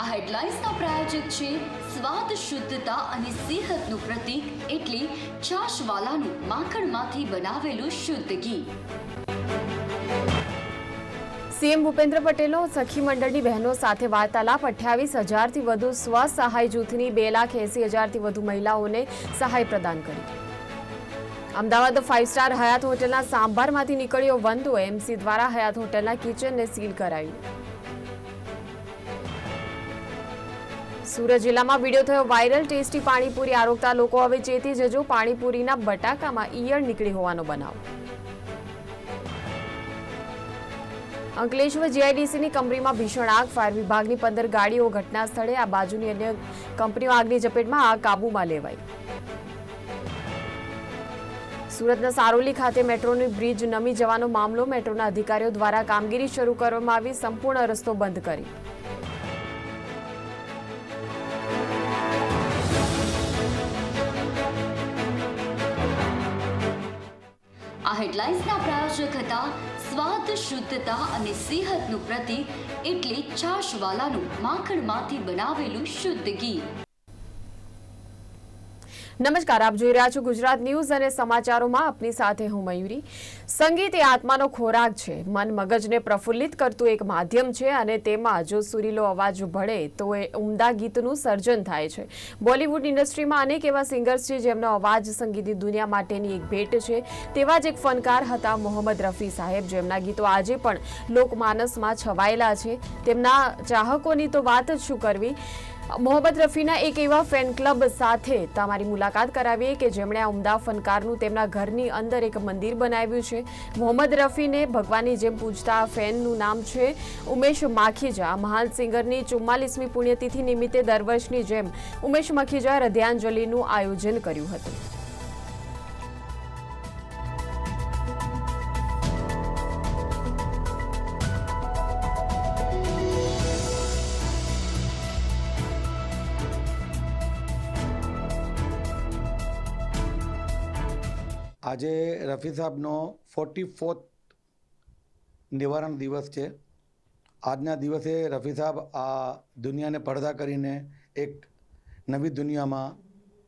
આ હેડલાઇન્સના પ્રાયોજક છે સ્વાદ, શુદ્ધતા અને સેહતનું પ્રતીક એટલે છાશવાલાનું માખણમાંથી બનાવેલું શુદ્ધ ઘી. સીએમ ભૂપેન્દ્ર પટેલનો સખી મંડળની બહેનો સાથે વાર્તાલાપ અઠ્યાવીસ હજારથી વધુ સ્વસહાય જૂથની બે લાખ એસી હજારથી વધુ મહિલાઓને સહાય પ્રદાન કરી. અમદાવાદ ફાઇવ સ્ટાર હયાત હોટલના સાંભારમાંથી નીકળ્યો વંદો એમસી દ્વારા હયાત હોટલના કિચનને સીલ કરાયું. સુરત જિલ્લામાં વીડિયો થયો વાયરલ. ટેસ્ટી પાણીપુરી આરોગતા લોકો હવે ચેતી જજો. પાણીપુરીના બટાકામાં ઈયળ નીકળી હોવાનો બનાવ. અંકલેશ્વર જીઆઈડીસીની કંપનીમાં ભીષણ આગ. ફાયર વિભાગની પંદર ગાડીઓ ઘટના સ્થળે, આ બાજુની અન્ય કંપનીઓ આગની ઝપેટમાં આગ કાબૂમાં લેવાઈ. સુરતના સારોલી ખાતે મેટ્રોની બ્રિજ નમી જવાનો મામલો. મેટ્રોના અધિકારીઓ દ્વારા કામગીરી શરૂ કરવામાં આવી. સંપૂર્ણ રસ્તો બંધ કરી. હેડલાઇન્સના પ્રાયોજક હતા. સ્વાદ શુદ્ધતા અને સેહતનું પ્રતીક એટલે છાશવાલાનું માખણમાંથી બનાવેલું શુદ્ધ ઘી. નમસ્કાર, આપ જોઈ રહ્યા છો ગુજરાત ન્યૂઝ અને સમાચારોમાં આપની સાથે હું મયુરી. સંગીત એ આત્માનો ખોરાક છે. મન મગજને પ્રફુલ્લિત કરતું એક માધ્યમ છે અને તેમાં જો સુરીલો અવાજ ભળે તો એ ઉમદા ગીતનું સર્જન થાય છે. બોલિવૂડ ઇન્ડસ્ટ્રીમાં અનેક એવા સિંગર્સ છે જેમનો અવાજ સંગીતની દુનિયા માટેની એક ભેટ છે. તેવા જ એક ફનકાર હતા મોહમ્મદ રફી સાહેબ, જેમના ગીતો આજે પણ લોકમાનસમાં છવાયેલા છે. તેમના ચાહકોની તો વાત જ શું કરવી? મોહમ્મદ રફીના એક એવા ફેન ક્લબ સાથે તમારી મુલાકાત કરાવીએ કે જેમણે આ ઉમદા ફનકારનું તેમના ઘરની અંદર એક મંદિર બનાવ્યું છે. મોહમ્મદ રફીને ભગવાનની જેમ પૂજતા આ ફેનનું નામ છે ઉમેશ માખીજા. મહાન સિંગરની ચુમ્માલીસમી પુણ્યતિથિ નિમિત્તે દર વર્ષની જેમ ઉમેશ માખીજા હૃદયાંજલિનું આયોજન કર્યું હતું. આજે રફી સાહેબનો ફોર્ટી ફોર્થ નિવારણ દિવસ છે. આજના દિવસે રફી સાહેબ આ દુનિયાને પડદા કરીને એક નવી દુનિયામાં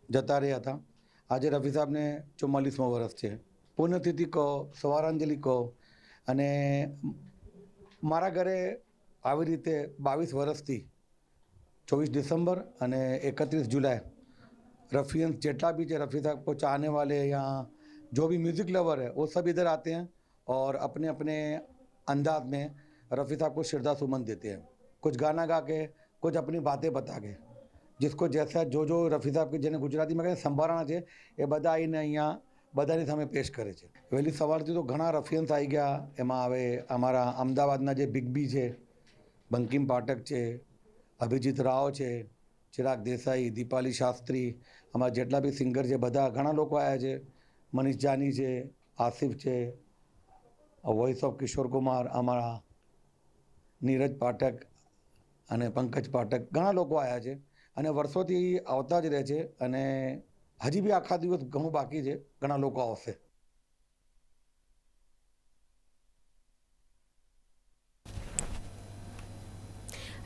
જતા રહ્યા હતા. આજે રફી સાહેબને ચુમ્માલીસમો વર્ષ છે. પુણ્યતિથિ કહો, સવારાંજલિ કહો અને મારા ઘરે આવી રીતે બાવીસ વર્ષથી ચોવીસ ડિસેમ્બર અને એકત્રીસ જુલાઈ રફિયન્સ જેટલા બી છે રફી સાહેબ કો ચાહને વાલે યા जो भी म्यूज़िक लवर है वो सब इधर आते हैं और अपने अपने अंदाज में रफ़ी साहब को श्रद्धा सुमन देते हैं कुछ गाना गा के कुछ अपनी बातें बता के जिसको जैसा जो जो રફી સાહેબ કે જેને ગુજરાતીમાં કહે સંભારણા છે એ બધા આવીને અહીંયા બધાની સામે પેશ કરે છે વહેલી સવારથી તો ઘણા રફિયન્સ આવી ગયા એમાં હવે અમારા અમદાવાદના જે બિગ બી છે બંકિમ પાઠક છે અભિજીત રાવ છે ચિરાગ દેસાઈ દીપાલી શાસ્ત્રી અમારા જેટલા બી સિંગર છે બધા ઘણા લોકો આવ્યા છે મનીષ જાની છે, આસિફ છે વોઇસ ઓફ કિશોર કુમાર, અમારા નીરજ પાઠક અને પંકજ પાઠક, ઘણા લોકો આવ્યા છે અને વર્ષોથી આવતા જ રહે છે અને હજી બી આખા દિવસ ઘણું બાકી છે, ઘણા લોકો આવશે.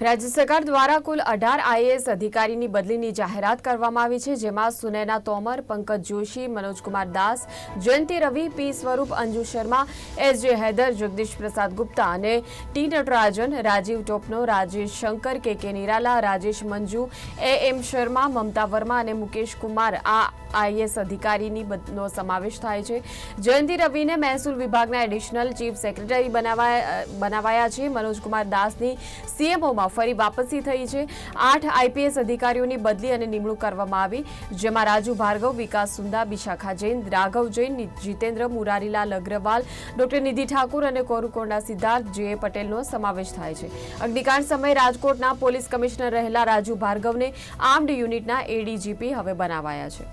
રાજ્ય સરકાર દ્વારા કુલ અઢાર આઈએએસ અધિકારીની બદલીની જાહેરાત કરવામાં આવી છે, જેમાં સુનૈના તોમર, પંકજ જોશી મનોજકુમાર દાસ, જયંતિ રવિ, પી સ્વરૂપ, અંજુ શર્મા, એસ જે હૈદર, જગદીશ પ્રસાદ ગુપ્તા અને T Natarajan, Rajiv Topno, Rajesh Shankar, K K Nirala, Rajesh Manju, એ એમ શર્મા, મમતા વર્મા અને મુકેશ કુમાર આ આઈએએસ અધિકારીની બદનો સમાવેશ થાય છે. જયંતિ રવિને મહેસૂલ વિભાગના એડિશનલ ચીફ સેક્રેટરી બનાવાયા છે. મનોજકુમાર દાસની સીએમઓમાં ફરી વાપસી થઈ છે. આઠ આઈપીએસ અધિકારીઓની બદલી અને નિમણૂક કરવામાં આવી. જેમાં રાજુ ભાર્ગવ, વિકાસ સુંદા વિશાખા જૈન, રાઘવ જૈન જીતેન્દ્ર, મુરારીલાલ અગ્રવાલ, ડોક્ટર નિધિ ઠાકુર અને કોરુકોંડા સિદ્ધાર્થ, જે પટેલનો સમાવેશ થાય છે. અગ્નિકાંડ સમયે રાજકોટના પોલીસ કમિશનર રહેલા રાજુ ભાર્ગવને આર્મ્ડ યુનિટના એડીજીપી હવે બનાવાયા છે.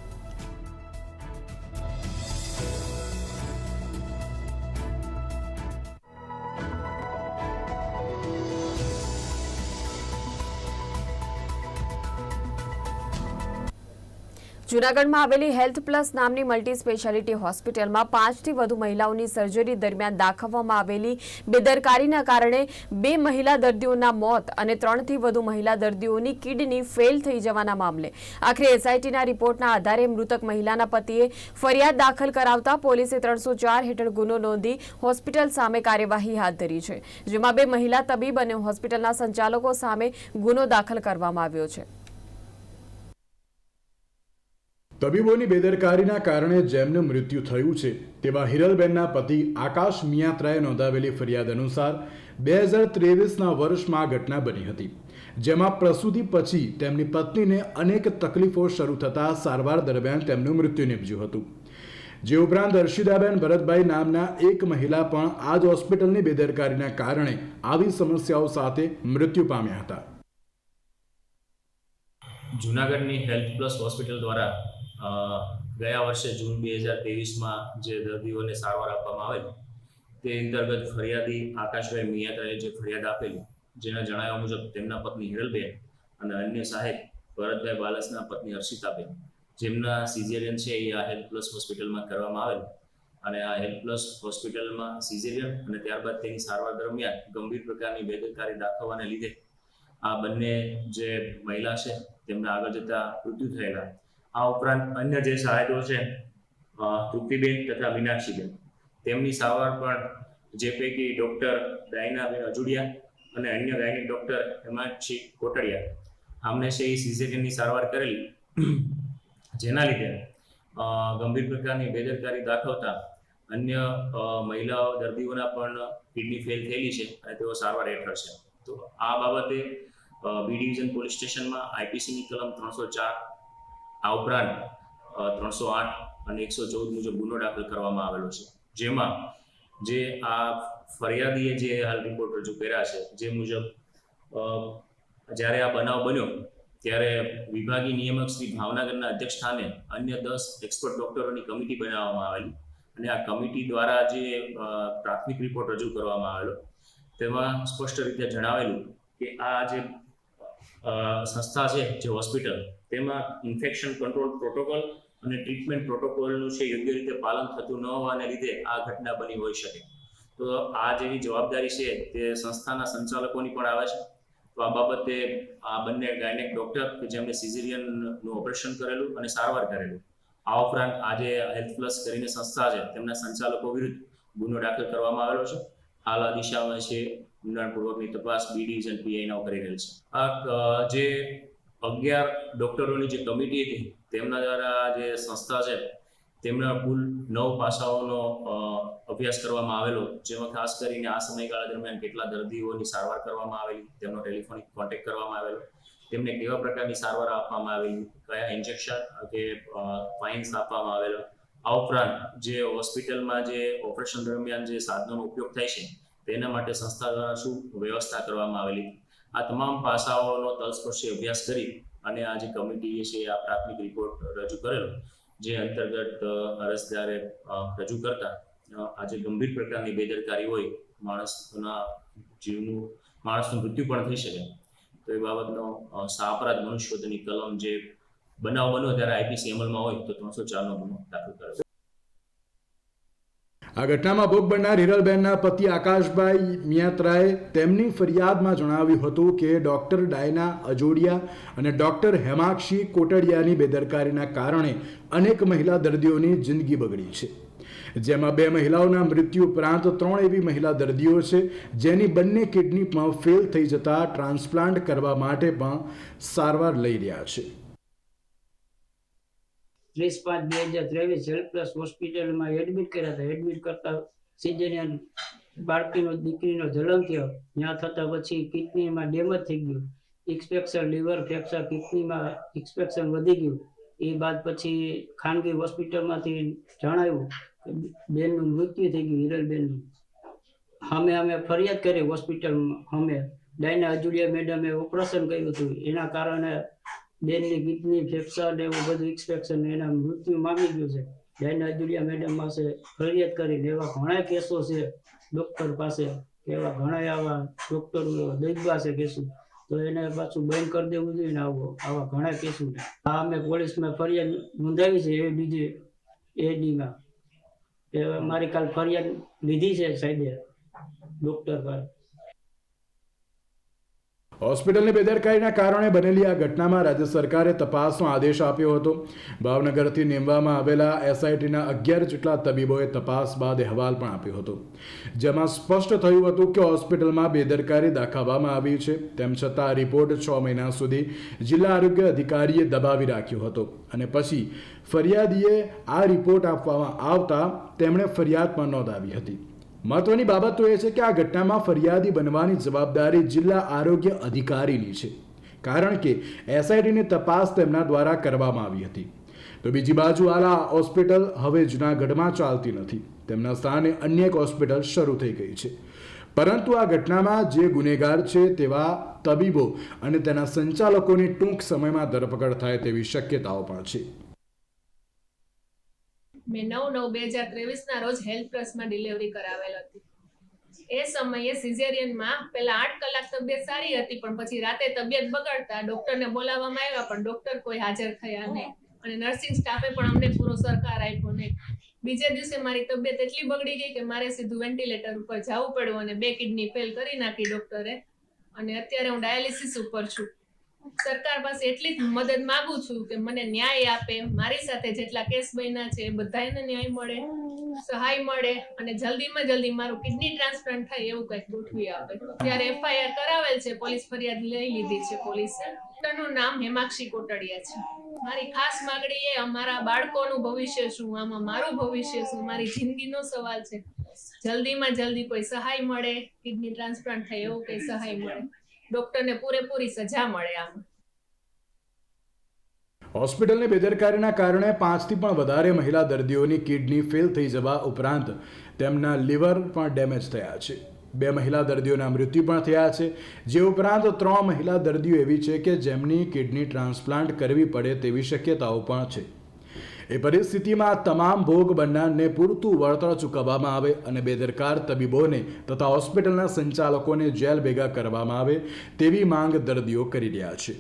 જૂનાગઢમાં આવેલી હેલ્થ પ્લસ નામની મલ્ટી સ્પેશિયાલિટી હોસ્પિટલમાં પાંચથી વધુ મહિલાઓની સર્જરી દરમિયાન દાખવવામાં આવેલી બેદરકારીના કારણે બે મહિલા દર્દીઓના મોત અને ત્રણથી વધુ મહિલા દર્દીઓની કિડની ફેલ થઈ જવાના મામલે. આખરે એસઆઈટીના રિપોર્ટના આધારે મૃતક મહિલાના પતિએ ફરિયાદ દાખલ કરાવતા પોલીસે ત્રણસો હેઠળ ગુનો નોંધી હોસ્પિટલ સામે કાર્યવાહી હાથ ધરી છે, જેમાં બે મહિલા તબીબ અને હોસ્પિટલના સંચાલકો સામે ગુનો દાખલ કરવામાં આવ્યો છે. તબીબોની બેદરકારીના કારણે જેમનું મૃત્યુ થયું છે, તેવા હિરલબેનના પતિ આકાશ મિયાત્રાએ નોંધાવેલી ફરિયાદ અનુસાર બે હજાર ત્રેવીસના વર્ષમાં આ ઘટના બની હતી, જેમાં પ્રસૂતિ પછી તેમની પત્નીને અનેક તકલીફો શરૂ થતાં સારવાર દરમિયાન તેમનું મૃત્યુ નીપજ્યું હતું. જે ઉપરાંત હર્ષિદાબેન ભરતભાઈ નામના એક મહિલા પણ આ જ હોસ્પિટલની બેદરકારીના કારણે આવી સમસ્યાઓ સાથે મૃત્યુ પામ્યા હતા. જુનાગઢની હેલ્થ પ્લસ હોસ્પિટલ દ્વારા ગયા વર્ષે જૂન બે હજાર ત્રેવીસમાં જે દર્દીઓને સારવાર આપવામાં આવેલ, તે અંતર્ગત ફરિયાદી આકાશભાઈ મિયાતાએ જે ફરિયાદ આપેલી, જેના જણાવ્યા મુજબ તેમના પત્ની હિરલબેન અને અન્ય સાહેબ ભરતભાઈ બાલસના પત્ની હર્ષિતાબેન, જેમના સિઝેરિયન છે એ આ હેલ્થ પ્લસ હોસ્પિટલમાં કરવામાં આવેલ. અને આ હેલ્થ પ્લસ હોસ્પિટલમાં સિઝેરિયન અને ત્યારબાદ તેની સારવાર દરમિયાન ગંભીર પ્રકારની બેદરકારી દાખવવાને લીધે આ બંને જે મહિલા છે, તેમના આગળ જતા મૃત્યુ થયેલા આ ઉપરાંત અન્ય જે સહાયકો છે તૃપ્તિબેન તથા મીનાક્ષીબેન. તેમની સારવાર પણ જે પૈકી ડૉક્ટર ડાયનાબેન અજુડિયા અને અન્ય ગાયનિક ડૉક્ટર હેમાંશી કોટડિયા આમને છે એ સિઝેરિયનની સારવાર કરેલી. જેના લીધે ગંભીર પ્રકારની બેદરકારી દાખવતા અન્ય મહિલાઓ દર્દીઓના પણ કિડની ફેલ થયેલી છે અને તેઓ સારવાર હેઠળ છે. તો આ બાબતે બી ડિવિઝન પોલીસ સ્ટેશનમાં આઈપીસીની કલમ ત્રણસો ચાર આ ઉપરાંત ત્રણસો આઠ અને એકસો ચૌદ મુજબ ગુનો દાખલ કરવામાં આવેલો છે. જેમાં જે આ ફરિયાદીએ જે હાલ રિપોર્ટ રજૂ કર્યા છે, જે મુજબ જ્યારે આ બનાવ બન્યો, ત્યારે વિભાગીય નિયામક શ્રી ભાવનગરના અધ્યક્ષ સ્થાને અન્ય દસ એક્સપર્ટ ડોક્ટરોની કમિટી બનાવવામાં આવેલી. અને આ કમિટી દ્વારા જે પ્રાથમિક રિપોર્ટ રજૂ કરવામાં આવેલો, તેમાં સ્પષ્ટ રીતે જણાવેલું કે આ જે સંસ્થા છે, જે હોસ્પિટલ તેમાં ઇન્ફેક્શન કંટ્રોલ પ્રોટોકોલ અને ટ્રીટમેન્ટ પ્રોટોકોલનું છે, યોગ્ય રીતે પાલન થતું ન હોવાને લીધે આ ઘટના બની હોઈ શકે. તો આ જેવી જવાબદારી છે, તે સંસ્થાના સંચાલકોની પણ આવે છે. તો આ બાબતે આ બંને ગાયનેક ડોક્ટર કે જેમણે સિઝેરિયનનું ઓપરેશન કરેલું અને સારવાર કરેલું, આ ઉપરાંત આજે હેલ્થ પ્લસ કરીને સંસ્થા છે, તેમના સંચાલકો વિરુદ્ધ ગુનો દાખલ કરવામાં આવેલો છે. હાલ આ દિશામાં છે, ઊંડાણપૂર્વકની તપાસ બી પીઆઈ પીઆઈના કરી રહેલ છે. આ જે અગિયાર ડોક્ટરોની જે કમિટી હતી, તેમના દ્વારા જે સંસ્થા છે, તેમના કુલ નવ પાસાઓનો અભ્યાસ કરવામાં આવેલો, જેમાં ખાસ કરીને આ સમયગાળા દરમિયાન કેટલા દર્દીઓની સારવાર કરવામાં આવેલી, તેમનો ટેલિફોનિક કોન્ટેક્ટ કરવામાં આવેલો, તેમને કેવા પ્રકારની સારવાર આપવામાં આવેલી, કયા ઇન્જેક્શન કે ફાઇન્સ આપવામાં આવેલો, આ ઉપરાંત જે હોસ્પિટલમાં જે ઓપરેશન દરમિયાન જે સાધનોનો ઉપયોગ થાય છે, તેના માટે સંસ્થા દ્વારા શું વ્યવસ્થા કરવામાં આવેલી આ તમામ પાસાઓનો તલસ્પર્શી અભ્યાસ કરી અને આ જે કમિટીએ છે, આ પ્રાથમિક રિપોર્ટ રજૂ કરેલો, જે અંતર્ગત અરજદારે રજૂ કરતા આજે ગંભીર પ્રકારની બેદરકારી હોય, માણસના જીવનું, માણસનું મૃત્યુ પણ થઈ શકે. તો એ બાબતનો સાપરાધ મનુષ્યની કલમ જે બનાવ બન્યો ત્યારે આઈપીસી અમલમાં હોય તો ત્રણસો ચારનો ગુનો દાખલ કરે આ ઘટનામાં ભોગ બનનાર હિરલબેનના પતિ આકાશભાઈ મિયાત્રાએ તેમની ફરિયાદમાં જણાવ્યું હતું કે ડૉક્ટર ડાયના અજોડિયા અને ડૉક્ટર હેમાક્ષી કોટડિયાની બેદરકારીના કારણે અનેક મહિલા દર્દીઓની જિંદગી બગડી છે. જેમાં બે મહિલાઓના મૃત્યુ ઉપરાંત ત્રણ એવી મહિલા દર્દીઓ છે જેની બંને કિડની પણ ફેલ થઈ જતા ટ્રાન્સપ્લાન્ટ કરવા માટે પણ સારવાર લઈ રહ્યા છે. ત્રીસ પાંચ બે હજાર ત્રેવીસ હેલ્થ પ્લસ હોસ્પિટલમાં એડમિટ કર્યા હતા. એડમિટ કરતા સિઝેરિયન બાળકીનો દીકરીનો જન્મ થયો. ત્યાં થતા પછી કિડનીમાં ડેમેજ થઈ ગયું. ઇન્સ્પેક્શન લીવર ફ્રેક્ચર કિડનીમાં ઇન્સ્પેક્શન વધી ગયું. એ બાદ પછી ખાનગી હોસ્પિટલમાંથી જણાવ્યું કે બેનનું મૃત્યુ થઈ ગયું હિરલબેનનું અમે અમે ફરિયાદ કરી હોસ્પિટલમાં. અમે ડાયના અજુડિયા મેડમે ઓપરેશન કર્યું હતું. એના કારણે બેનની કિડની ફેફસા ને એવું બધું ઇન્સ્પેક્શન એના મૃત્યુ મામી ગયું છે. ડાયના અજુડિયા મેડમ પાસે ફરિયાદ કરીને એવા ઘણા કેસો છે ડોક્ટર પાસે એવા ઘણા આવા ડોક્ટરો દૈવા છે કેસો. તો એને પાછું બંધ કરી દેવું જોઈએ ને આવો, આવા ઘણા કેસો. આ અમે પોલીસમાં ફરિયાદ નોંધાવી છે એ બીજી એડીમાં. એ મારી કાલ ફરિયાદ લીધી છે સાહેબે ડૉક્ટર પાસે. હોસ્પિટલની બેદરકારીના કારણે બનેલી આ ઘટનામાં રાજ્ય સરકારે તપાસનો આદેશ આપ્યો હતો. ભાવનગરથી નીમવામાં આવેલા એસઆઈટીના અગિયાર જેટલા તબીબોએ તપાસ બાદ અહેવાલ પણ આપ્યો હતો. જેમાં સ્પષ્ટ થયું હતું કે હોસ્પિટલમાં બેદરકારી દાખવવામાં આવી છે. તેમ છતાં આ રિપોર્ટ છ મહિના સુધી જિલ્લા આરોગ્ય અધિકારીએ દબાવી રાખ્યો હતો અને પછી ફરિયાદીએ આ રિપોર્ટ આપવામાં આવતા તેમણે ફરિયાદ પણ નોંધાવી હતી. મહત્વની બાબત તો એ છે કે આ ઘટનામાં ફરિયાદી બનવાની જવાબદારી જિલ્લા આરોગ્ય અધિકારીની છે. કારણ કે એસઆઈટીની તપાસ તેમના દ્વારા કરવામાં આવી હતી. તો બીજી બાજુ આલા હોસ્પિટલ હવે જૂનાગઢમાં ચાલતી નથી. તેમના સ્થાને અન્ય એક હોસ્પિટલ શરૂ થઈ ગઈ છે. પરંતુ આ ઘટનામાં જે ગુનેગાર છે તેવા તબીબો અને તેના સંચાલકોની ટૂંક સમયમાં ધરપકડ થાય તેવી શક્યતાઓ પણ છે. મેં નવ નવ બે હજાર ત્રેવીસના રોજ હેલ્થ ટ્રસ્ટમાં ડિલિવરી કરાવેલ હતી. એ સમયે સિઝેરિયનમાં પહેલા આઠ કલાક તબિયત સારી હતી, પણ પછી રાતે તબિયત બગડતા ડોક્ટરને બોલાવવામાં આવ્યા, પણ ડોક્ટર કોઈ હાજર થયા નહીં. અને નર્સિંગ સ્ટાફે પણ અમને પૂરો સરકાર આપ્યો નહીં. બીજે દિવસે મારી તબિયત એટલી બગડી ગઈ કે મારે સીધું વેન્ટિલેટર ઉપર જવું પડ્યું અને બે કિડની ફેલ કરી નાખી ડોક્ટરે. અને અત્યારે હું ડાયાલિસિસ ઉપર છું. સરકાર પાસે એટલી જ મદદ માંગુ છું કે મને ન્યાય આપે, મારી સાથે જેટલા કેસ બન્યા છે બધાને ન્યાય મળે, સહાય મળે અને જલ્દીમાં જલ્દી મારું કિડની ટ્રાન્સપ્લાન્ટ થાય એવું કંઈક ગોઠવી આપે. ત્યારે એફઆઈઆર કરાવેલ છે, પોલીસ ફરિયાદ લઈ લીધી છે પોલીસે. નું નામ હેમાક્ષી કોટડિયા છે. મારી ખાસ માંગણી એ અમારા બાળકોનું ભવિષ્ય શું, આમાં મારું ભવિષ્ય શું, મારી જિંદગીનો સવાલ છે. જલ્દીમાં જલ્દી કોઈ સહાય મળે, કિડની ટ્રાન્સપ્લાન્ટ થાય એવું કંઈ સહાય મળે. ડોક્ટરને પૂરેપૂરી સજા મળે આમ. હોસ્પિટલની બેદરકારીના કારણે પાંચથી પણ વધારે મહિલા દર્દીઓની કિડની ફેલ થઈ જવા ઉપરાંત તેમના લીવર પણ ડેમેજ થયા છે. બે મહિલા દર્દીઓના મૃત્યુ પણ થયા છે, જે ઉપરાંત ત્રણ મહિલા દર્દીઓ એવી છે કે જેમની કિડની ટ્રાન્સપ્લાન્ટ કરવી પડે તેવી શક્યતાઓ પણ છે. એ પરિસ્થિતિમાં તમામ ભોગ બનનારને પૂરતું વળતર ચૂકવવામાં આવે અને બેદરકાર તબીબોને તથા હોસ્પિટલના સંચાલકોને જેલ ભેગા કરવામાં આવે તેવી માંગ દર્દીઓ કરી રહ્યા છે.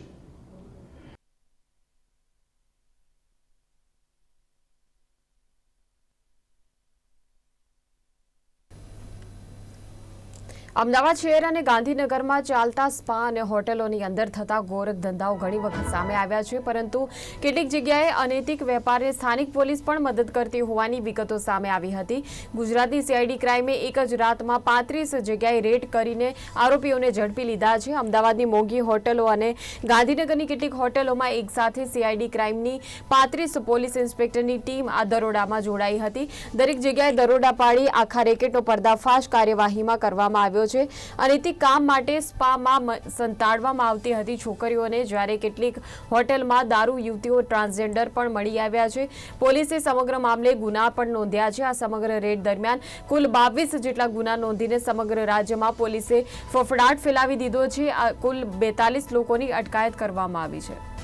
અમદાવાદ શહેર અને ગાંધીનગરમાં ચાલતા સ્પા અને હોટેલોની અંદર થતા ગોરખ ધંધાઓ ઘણી વખત સામે આવ્યા છે, પરંતુ કેટલીક જગ્યાએ અનૈતિક વેપારને સ્થાનિક પોલીસ પણ મદદ કરતી હોવાની વિગતો સામે આવી હતી. ગુજરાતની સીઆઈડી ક્રાઇમે એક જ રાતમાં પાંત્રીસ જગ્યાએ રેડ કરીને આરોપીઓને ઝડપી લીધા છે. અમદાવાદની મોંઘી હોટેલો અને ગાંધીનગરની કેટલીક હોટેલોમાં એક સાથે સીઆઈડી ક્રાઇમની પાંત્રીસ પોલીસ ઇન્સ્પેક્ટરની ટીમ આ દરોડામાં જોડાઈ હતી. દરેક જગ્યાએ દરોડા પાડી આખા રેકેટનો પર્દાફાશ કાર્યવાહીમાં કરવામાં આવ્યો છે અનૈતિક કામ માટે સ્પામાં સંતાડવામાં આવતી હતી છોકરીઓને જ્યારે કેટલીક હોટેલમાં દારૂ યુવતીઓ ટ્રાન્સજેન્ડર પણ મળી આવ્યા છે. પોલીસે સમગ્ર મામલે ગુના પણ નોંધ્યા છે. આ સમગ્ર રેડ દરમિયાન કુલ બાવીસ જેટલા ગુના નોંધીને સમગ્ર રાજ્યમાં પોલીસે ફફડાટ ફેલાવી દીધો છે. કુલ બેતાલીસ લોકોની અટકાયત કરવામાં આવી છે.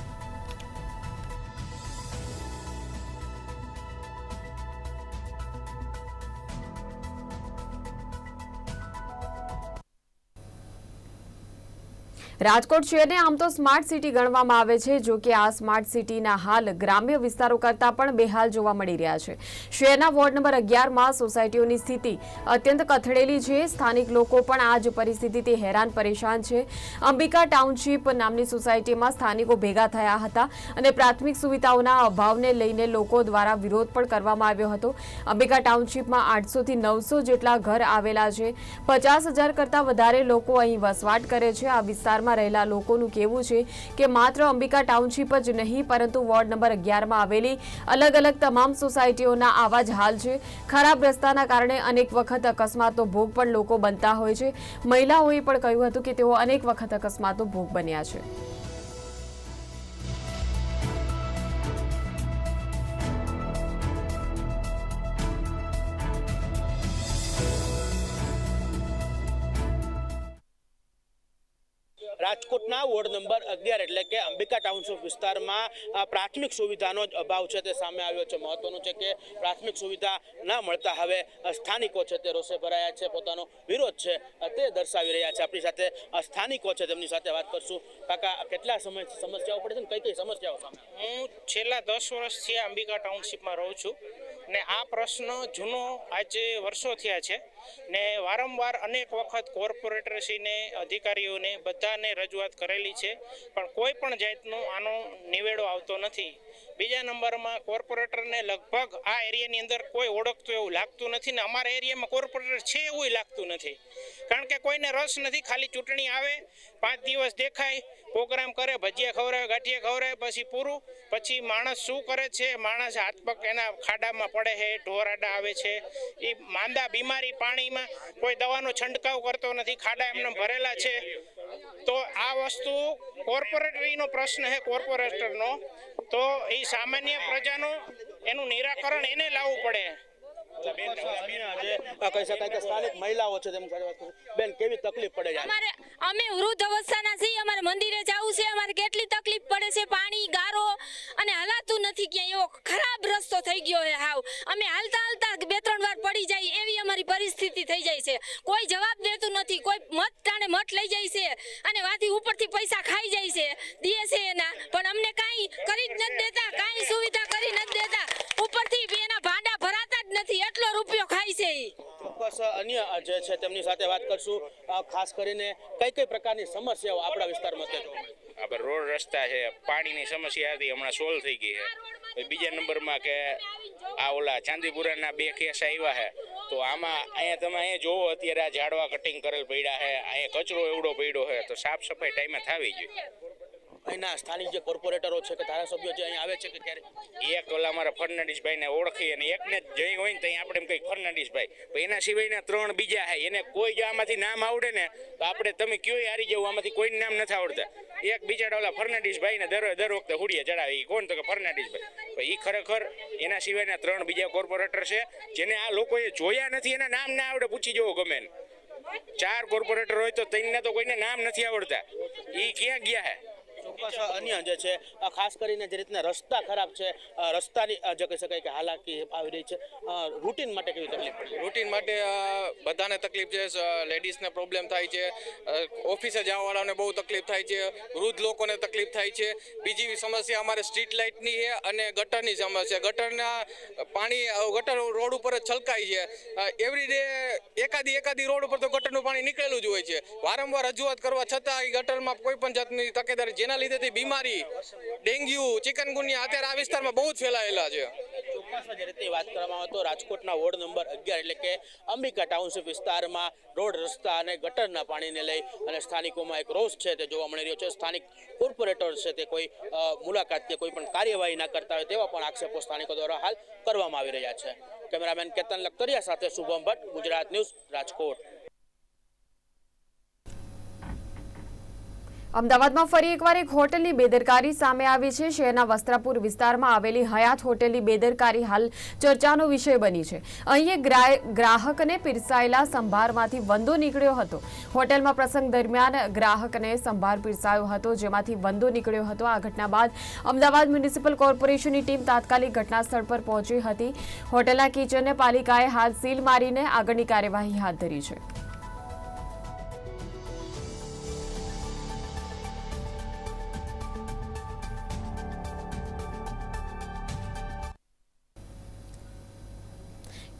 રાજકોટ શહેરને આમ તો સ્માર્ટ સિટી ગણવામાં આવે છે, જો કે આ સ્માર્ટ સિટીના હાલ ગ્રામ્ય વિસ્તારો કરતાં પણ બેહાલ જોવા મળી રહ્યા છે. શહેરના વોર્ડ નંબર અગિયારમાં સોસાયટીઓની સ્થિતિ અત્યંત કથળેલી છે. સ્થાનિક લોકો પણ આ જ પરિસ્થિતિથી હેરાન પરેશાન છે. અંબિકા ટાઉનશીપ નામની સોસાયટીમાં સ્થાનિકો ભેગા થયા હતા અને પ્રાથમિક સુવિધાઓના અભાવને લઈને લોકો દ્વારા વિરોધ પણ કરવામાં આવ્યો હતો. અંબિકા ટાઉનશીપમાં આઠસોથી નવસો જેટલા ઘર આવેલા છે. પચાસ હજાર કરતાં વધારે લોકો અહીં વસવાટ કરે છે. આ વિસ્તારમાં રહેલા લોકોનું કહેવું છે કે માત્ર અંબિકા ટાઉનશીપ જ નહીં, પરંતુ વોર્ડ નંબર અગિયારમાં આવેલી અલગ અલગ તમામ સોસાયટીઓના આવા જ હાલ છે. ખરાબ રસ્તાના કારણે અનેક વખત અકસ્માતનો ભોગ પણ લોકો બનતા હોય છે. મહિલાઓએ પણ કહ્યું હતું કે તેઓ અનેક વખત અકસ્માતનો ભોગ બન્યા છે. રાજકોટના વોર્ડ નંબર અગિયાર એટલે કે અંબિકા ટાઉનશીપ વિસ્તારમાં પ્રાથમિક સુવિધાનો જ અભાવ છે તે સામે આવ્યો છે. મહત્વનું છે કે પ્રાથમિક સુવિધા ના મળતા હવે સ્થાનિકો છે તે રોષે ભરાયા છે, પોતાનો વિરોધ છે તે દર્શાવી રહ્યા છે. આપણી સાથે સ્થાનિકો છે તેમની સાથે વાત કરશું. કાકા કેટલા સમય સમસ્યાઓ પડે છે ને કઈ કઈ સમસ્યાઓ સામે હું છેલ્લા દસ વર્ષથી અંબિકા ટાઉનશીપમાં રહું છું ને આ પ્રશ્ન જૂનો આજે વર્ષો થયા છે. ને વારંવાર અનેક વખત કોર્પોરેટરશ્રીને, અધિકારીઓને બધાને રજૂઆત કરેલી છે, પણ કોઈ પણ જાતનો આનો નિવેડો આવતો નથી. બીજા નંબરમાં કોર્પોરેટરને લગભગ આ એરિયાની અંદર કોઈ ઓળખતું એવું લાગતું નથી ને અમારા એરિયામાં કોર્પોરેટર છે એવું લાગતું નથી. કારણ કે કોઈને રસ નથી, ખાલી ચૂંટણી આવે, પાંચ દિવસ દેખાય, પ્રોગ્રામ કરે, ભજીયા ખવડાવે, ગાંઠિયા ખવડાવે, પછી પૂરું, પછી માણસ શું કરે છે? માણસ હાથ પગ એના ખાડામાં પડે છે ઢોરાડા આવે છે. એ માંદા બીમારી પાણીમાં કોઈ દવાનો છંટકાવ કરતો નથી, ખાડા એમને ભરેલા છે. તો આ વસ્તુ કોર્પોરેટરીનો પ્રશ્ન છે કોર્પોરેટરનો. તો એ સામાન્ય પ્રજાનું એનું નિરાકરણ એને લાવવું પડે. અમે વૃદ્ધ અવસ્થાના અમારે મંદિરે જવું છે, અમારે કેટલી તકલીફ પડે છે, પાણી, ગારો, અને હલાતું નથી ક્યાંય. એવો ખરાબ રસ્તો થઈ ગયો છે હાવ. અમે હાલતા હાલતા બે ત્રણ વાર પડી જાય, એવી અમારી પરિસ્થિતિ થઈ જાય છે. કોઈ જવાબ દેતું નથી, કોઈ મત ટાણે મત લઈ જાય છે, અને વાથી ઉપરથી પૈસા ખાઈ જાય છે દે છે એના પણ અમને કાંઈ કરી જ નથી દેતા કાંઈ સુવિધા કરી નથી દેતા ઉપરથી બી એના ભાંડા ભરાતા જ નથી એટલો રૂપિયો ખાય છે ઈ ચોક્કસ અન્ય જે છે તેમની કરશું. ખાસ કરીને કઈ કઈ પ્રકારની સમસ્યાઓ આપણા વિસ્તારમાં છે? આપણે રોડ રસ્તા છે, પાણીની સમસ્યા હતી, હમણાં સોલ્વ થઈ ગઈ છે. બીજા નંબરમાં કે આ ઓલા ચાંદીપુરાના બે કેસ આવ્યા છે. તો આમાં અહીંયા તમે અહીંયા જોવો, અત્યારે આ ઝાડવા કટિંગ કરેલ પડ્યા છે, અહીંયા કચરો એવડો પડ્યો છે, તો સાફ સફાઈ ટાઈમે થવી જોઈએ. અહીંના સ્થાનિક જે કોર્પોરેટરો છે કે ધારાસભ્યો જે અહીં આવે છે કે ક્યારે એક ઓલા અમારા ફર્નાન્ડીસભાઈને ઓળખી અને એકને જઈ હોય ને ત્યાં આપણે એમ કહીએ ફર્નાન્ડીસભાઈ પણ એના સિવાયના ત્રણ બીજા છે. એને કોઈ જો આમાંથી નામ આવડે ને, તો આપણે તમે કયો હારી જવું આમાંથી કોઈ નામ નથી આવડતા. એક બીજા ઓલા ફર્નાન્ડીસભાઈ ને દર દર વખતે હુડીએ ચડાવે. એ કોણ તો કે ફર્નાન્ડીસભાઈ પણ એ ખરેખર એના સિવાયના ત્રણ બીજા કોર્પોરેટર છે, જેને આ લોકોએ જોયા નથી, એના નામ ના આવડે, પૂછી જવો ગમે. ચાર કોર્પોરેટર હોય તો તેમને તો કોઈને નામ નથી આવડતા. એ ક્યાં ગયા હે? ચોક્કસ અન્ય જે છે ખાસ કરીને જે રીતના રસ્તા ખરાબ છે રસ્તાની જે કહી શકાય કે હાલાકી આવી રહી છે રૂટીન માટે કેવી તકલીફ પડે? રૂટીન માટે બધાને તકલીફ છે લેડીઝને પ્રોબ્લેમ થાય છે ઓફિસે જવાવાળાને બહુ તકલીફ થાય છે, વૃદ્ધ લોકોને તકલીફ થાય છે. બીજી સમસ્યા અમારે સ્ટ્રીટ લાઇટની છે અને ગટરની સમસ્યા. ગટરના પાણી ગટર રોડ ઉપર જ છલકાય છે. એવરી ડે એકાદી એકાદી રોડ ઉપર તો ગટરનું પાણી નીકળેલું જ હોય છે. વારંવાર રજૂઆત કરવા છતાં ગટરમાં કોઈ પણ જાતની તકેદારી જેના લીધેથી બીમારી ડેન્ગ્યુ ચિકનગુનિયા અત્યારે આ વિસ્તારમાં બહુ જ ફેલાયેલા છે. અગિયાર એટલે કે અંબિકા ટાઉનશીપ વિસ્તારમાં રોડ રસ્તા અને ગટરના પાણીને લઈ અને સ્થાનિકોમાં એક રોષ છે તે જોવા મળી રહ્યો છે. સ્થાનિક કોર્પોરેટર છે તે કોઈ અ, મુલાકાત કે કોઈ પણ કાર્યવાહી ના કરતા હોય તેવા પણ આક્ષેપો સ્થાનિકો દ્વારા હાલ કરવામાં આવી રહ્યા છે. કેમેરામેન કેતન લખતરિયા સાથે શુભમ ભટ્ટ ગુજરાત ન્યૂઝ રાજકોટ. અમદાવાદમાં ફરી એકવાર એક હોટલની બેદરકારી સામે આવી છે. શહેરના વસ્ત્રાપુર વિસ્તારમાં આવેલી હયાત હોટેલની બેદરકારી હાલ ચર્ચાનો વિષય બની છે. અહીં ગ્રાહકને પીરસાયેલા સંભારમાંથી વંદો નીકળ્યો હતો. હોટેલમાં પ્રસંગ દરમિયાન ગ્રાહકને સંભાર પીરસાયો હતો, જેમાંથી વંદો નીકળ્યો હતો. આ ઘટના બાદ અમદાવાદ મ્યુનિસિપલ કોર્પોરેશનની ટીમ તાત્કાલિક ઘટના સ્થળ પર પહોંચી હતી. હોટેલના કિચનને પાલિકાએ હાલ સીલ મારીને આગળની કાર્યવાહી હાથ ધરી છે.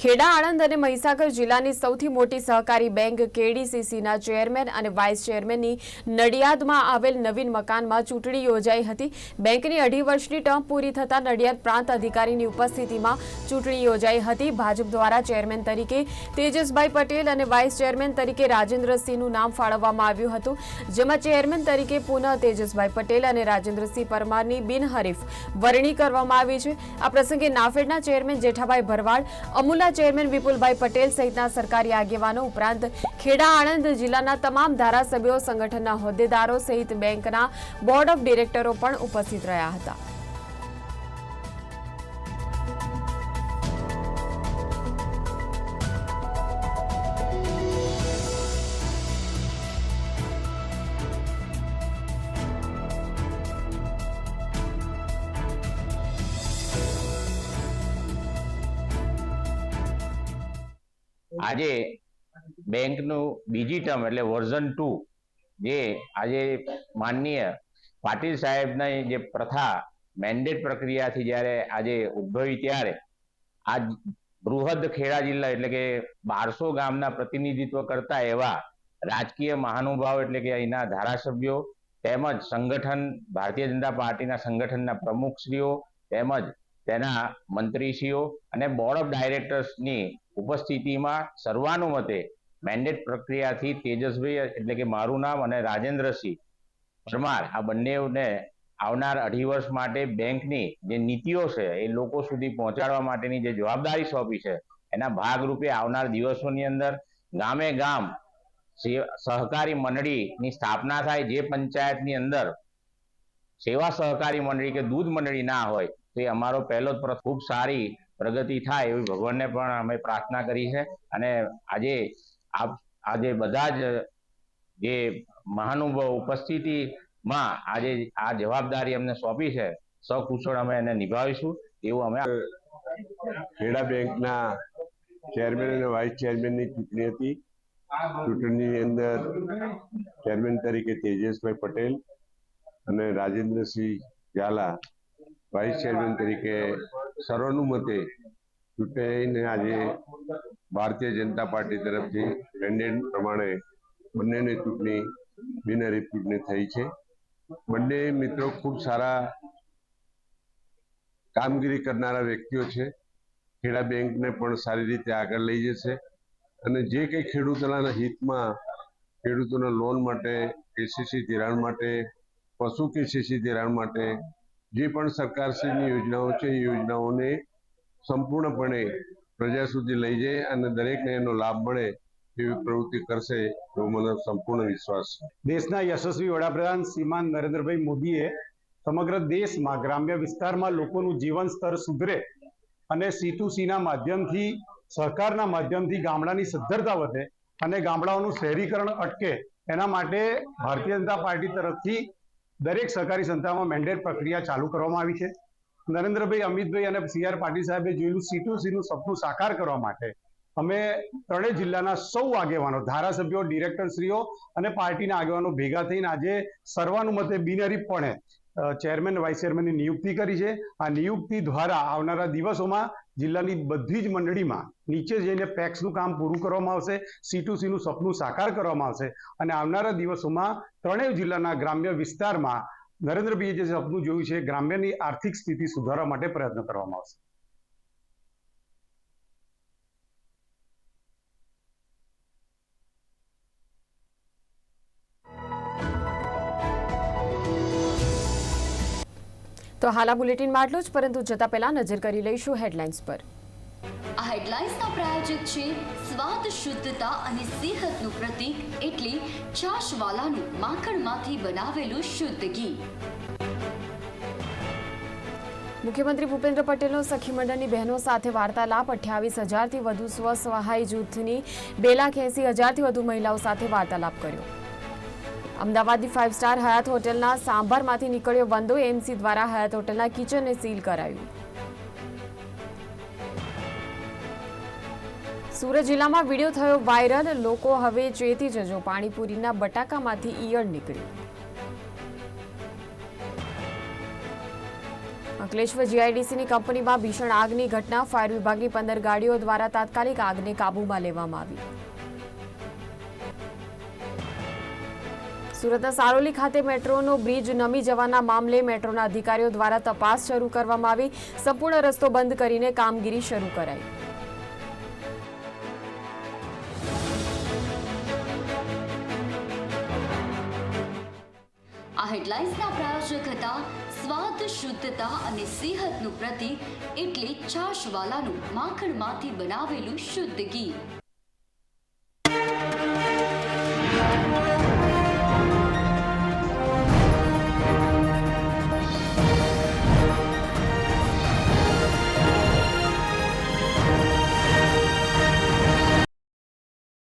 ખેડા, આણંદ અને મહીસાગર જિલ્લાની સૌથી મોટી સહકારી બેંક કેડીસીસીના ચેરમેન અને વાઇસ ચેરમેનની નડિયાદમાં આવેલ નવીન મકાનમાં ચૂંટણી યોજાઈ હતી. બેંકની અઢી વર્ષની ટર્મ પૂરી થતાં નડિયાદ પ્રાંત અધિકારીની ઉપસ્થિતિમાં ચૂંટણી યોજાઈ હતી. ભાજપ દ્વારા ચેરમેન તરીકે તેજસભાઈ પટેલ અને વાઇસ ચેરમેન તરીકે રાજેન્દ્રસિંહનું નામ ફાળવવામાં આવ્યું હતું, જેમાં ચેરમેન તરીકે પુનઃ તેજસભાઈ પટેલ અને રાજેન્દ્રસિંહ પરમારની બિનહરીફ વરણી કરવામાં આવી છે. આ પ્રસંગે નાફેડના ચેરમેન જેઠાભાઈ ભરવાડ, અમૂલા ચેરમેન વિપુલભાઈ પટેલ સહિતના સરકારી આગેવાનો ઉપરાંત ખેડા આણંદ જિલ્લાના તમામ ધારાસભ્યો, સંગઠનના હોદ્દેદારો સહિત બેંકના બોર્ડ ઓફ ડિરેક્ટરો પણ ઉપસ્થિત રહ્યા હતા. આજે બેંકનું બીજી ટર્મ એટલે વર્ઝન ટુ, જે આજે માનનીય પાટીલ સાહેબની જે પ્રથા મેન્ડેટ પ્રક્રિયાથી જ્યારે આજે ઉદ્ભવી ત્યારે આ બૃહદ ખેડા જિલ્લા એટલે કે બારસો ગામના પ્રતિનિધિત્વ કરતા એવા રાજકીય મહાનુભાવ એટલે કે અહીંના ધારાસભ્યો તેમજ સંગઠન, ભારતીય જનતા પાર્ટીના સંગઠનના પ્રમુખશ્રીઓ તેમજ તેના મંત્રીશ્રીઓ અને બોર્ડ ઓફ ડાયરેક્ટર્સની ઉપસ્થિતિમાં સર્વાનુમતે મેન્ડેટ પ્રક્રિયાથી તેજસભાઈ એટલે કે મારું નામ અને રાજેન્દ્રસિંહ પરમાર આ બંનેને આવનાર અઢી વર્ષ માટે બેંકની જે નીતિઓ છે એ લોકો સુધી પહોંચાડવા માટેની જે જવાબદારી સોંપી છે, એના ભાગરૂપે આવનાર દિવસોની અંદર ગામે ગામ સહકારી મંડળીની સ્થાપના થાય, જે પંચાયતની અંદર સેવા સહકારી મંડળી કે દૂધ મંડળી ના હોય, તો અમારો પહેલો ખૂબ સારી પ્રગતિ થાય એવી ભગવાનને પણ અમે પ્રાર્થના કરી છે. અને આજે આજે બધા જ જે મહાનુભાવ ઉપસ્થિતિમાં આજે આ જવાબદારી અમને સોંપી છે, સકુશળ અમે એને નિભાવીશું એવું અમે ખેડા બેંકના ચેરમેન અને વાઇસ ચેરમેનની ચૂંટણી હતી. ચૂંટણીની અંદર ચેરમેન તરીકે તેજસભાઈ પટેલ અને રાજેન્દ્રસિંહ ઝાલા વાઇસ ચેરમેન તરીકે સર્વાનુમતે ચૂંટાઈને આજે ભારતીય જનતા પાર્ટી તરફથી મેન્ડેટ પ્રમાણે બંનેની ચૂંટણી બિનહરીફ ચૂંટણી થઈ છે. બંને મિત્રો ખૂબ સારા કામગીરી કરનારા વ્યક્તિઓ છે. ખેડા બેંકને પણ સારી રીતે આગળ લઈ જશે અને જે કંઈ ખેડૂતોના હિતમાં ખેડૂતોના લોન માટે કેસીસી ધિરાણ માટે, પશુ કેસીસી ધિરાણ માટે જે પણ સરકારશ્રીની યોજનાઓ છે, એ યોજનાઓને સંપૂર્ણપણે પ્રજા સુધી લઈ જાય અને દરેકને એનો લાભ મળે એવી પ્રવૃત્તિ કરશે એવો મને સંપૂર્ણ વિશ્વાસ છે. દેશના યશસ્વી વડાપ્રધાન શ્રીમાન નરેન્દ્રભાઈ મોદીએ સમગ્ર દેશમાં ગ્રામ્ય વિસ્તારમાં લોકોનું જીવન સ્તર સુધરે અને સી ટુ સીના માધ્યમથી, સહકારના માધ્યમથી ગામડાની સદ્ધરતા વધે અને ગામડાઓનું શહેરીકરણ અટકે એના માટે ભારતીય જનતા પાર્ટી તરફથી દરેક સહકારી સંસ્થામાં મેન્ડેટ પ્રક્રિયા ચાલુ કરવામાં આવી છે. નરેન્દ્રભાઈ, અમિતભાઈ અને સી આર પાટીલ સાહેબે જોયેલું સી ટુ સીનું સપનું સાકાર કરવા માટે અમે ત્રણેય જિલ્લાના સૌ આગેવાનો, ધારાસભ્યો, ડિરેક્ટરશ્રીઓ અને પાર્ટીના આગેવાનો ભેગા થઈને આજે સર્વાનુમતે બિનહરીફપણે ચેરમેન, વાઇસ ચેરમેનની નિયુક્તિ કરી છે. આ નિયુક્તિ દ્વારા આવનારા દિવસોમાં જિલ્લાની બધી જ મંડળીમાં નીચે જઈને પેક્સનું કામ પૂરું કરવામાં આવશે, સી ટુ સીનું સપનું સાકાર કરવામાં આવશે અને આવનારા દિવસોમાં ત્રણેય જિલ્લાના ગ્રામ્ય વિસ્તારમાં નરેન્દ્રભાઈએ જે સપનું જોયું છે, ગ્રામ્યની આર્થિક સ્થિતિ સુધારવા માટે પ્રયત્ન કરવામાં આવશે. તો હાલ આ બુલેટિનમાં આટલું જ પરંતુ જતા પહેલા નજર કરી લઈશું હેડલાઇન્સ પર. આ હેડલાઇન્સના પ્રાયોજક છે સ્વાદ શુદ્ધતા અને સેહતનું પ્રતીક એટલે છાશવાલાનું માખણમાંથી બનાવેલું શુદ્ધ ઘી. મુખ્યમંત્રી ભૂપેન્દ્ર પટેલનો સખી મંડળની બહેનો સાથે વાર્તાલાપ અઠ્યાવીસ હજારથી વધુ સ્વ સહાય જૂથની બે લાખ એંસી હજારથી વધુ મહિલાઓ સાથે વાર્તાલાપ કર્યો. અમદાવાદની ફાઇવ સ્ટાર હયાત હોટેલના સાંભારમાંથી નીકળ્યો વંદો એમસી દ્વારા હયાત હોટેલના કિચનને સીલ કરાયું. સુરત જિલ્લામાં વીડિયો થયો વાયરલ. લોકો હવે ચેતી જજો. પાણીપુરીના બટાકામાંથી ઈયળ નીકળ્યું. અંકલેશ્વર જીઆઈડીસીની કંપનીમાં ભીષણ આગની ઘટના. ફાયર વિભાગની પંદર ગાડીઓ દ્વારા તાત્કાલિક આગને કાબૂમાં લેવામાં આવી. સુરતના સારોલી ખાતે મેટ્રોનો બ્રિજ નમી જવાના મામલે મેટ્રોના અધિકારીઓ દ્વારા તપાસ શરૂ કરવામાં આવી. સંપૂર્ણ રસ્તો બંધ કરીને કામગીરી શરૂ કરાઈ. આ હેડલાઇન્સના પ્રાયોજક હતા સ્વાદ, શુદ્ધતા અને સેહતનું પ્રતીક એટલે છાશવાલાનું માખણમાંથી બનાવેલું શુદ્ધ ઘી.